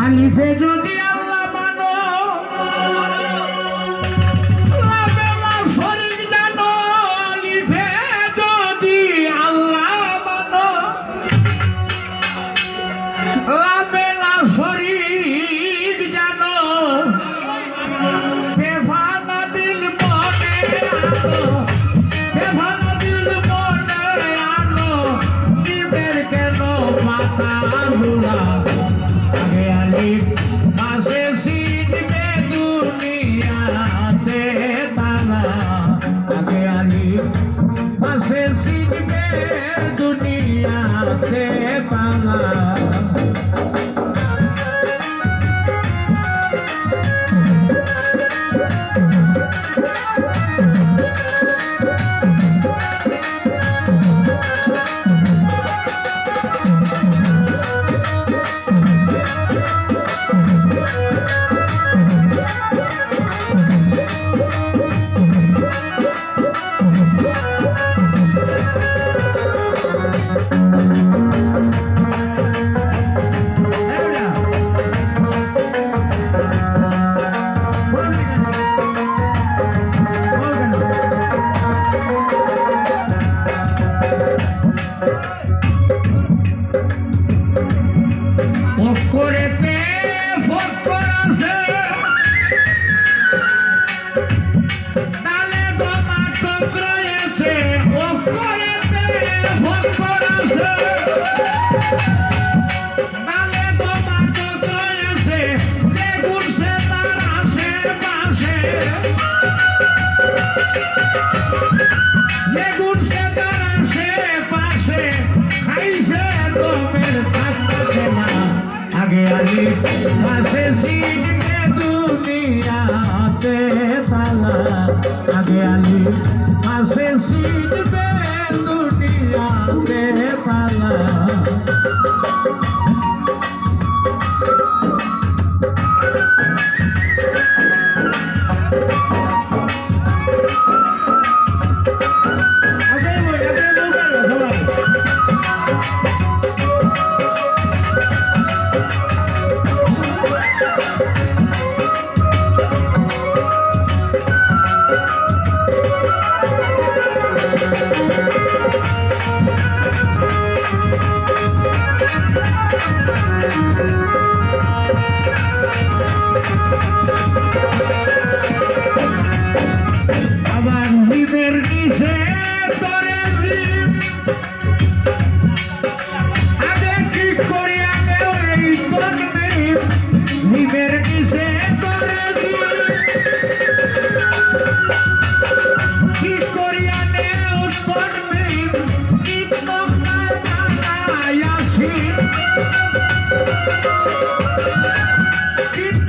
আলিফে যদি পথে পালা করে পে পাশে সিটকে দুনিয়াতে Keep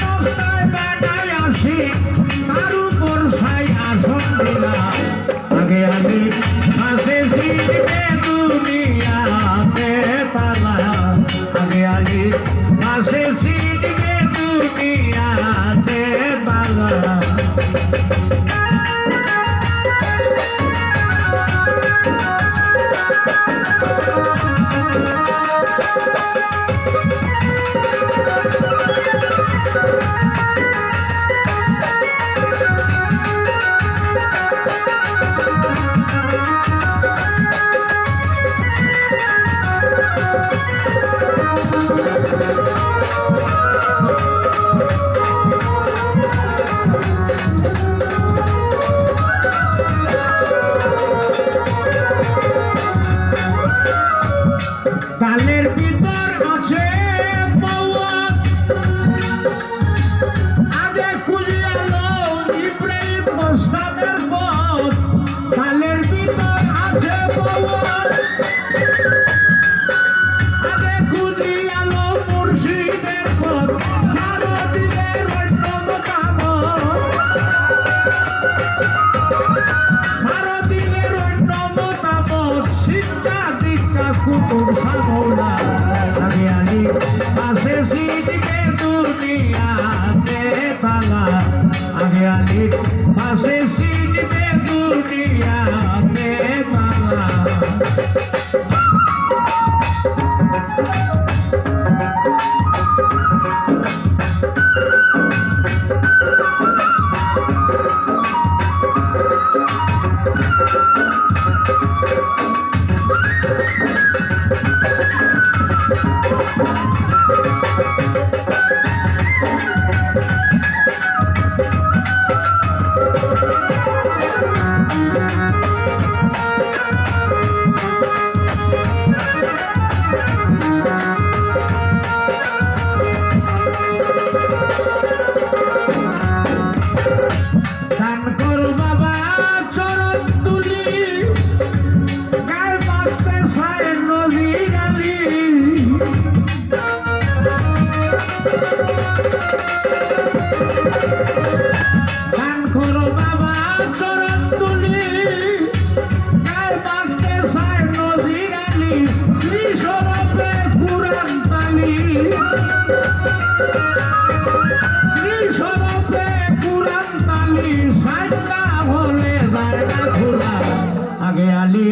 আগে আলি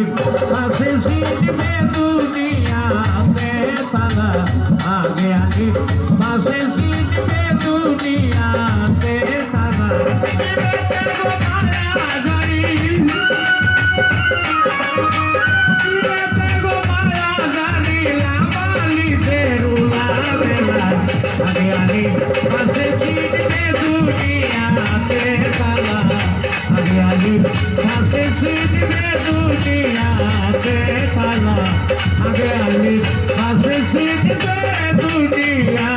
পাশে সিটবে দুনিয়াতে তালা। আগে আলি পাশে সিটবে দুনিয়াতে দুনিয়া।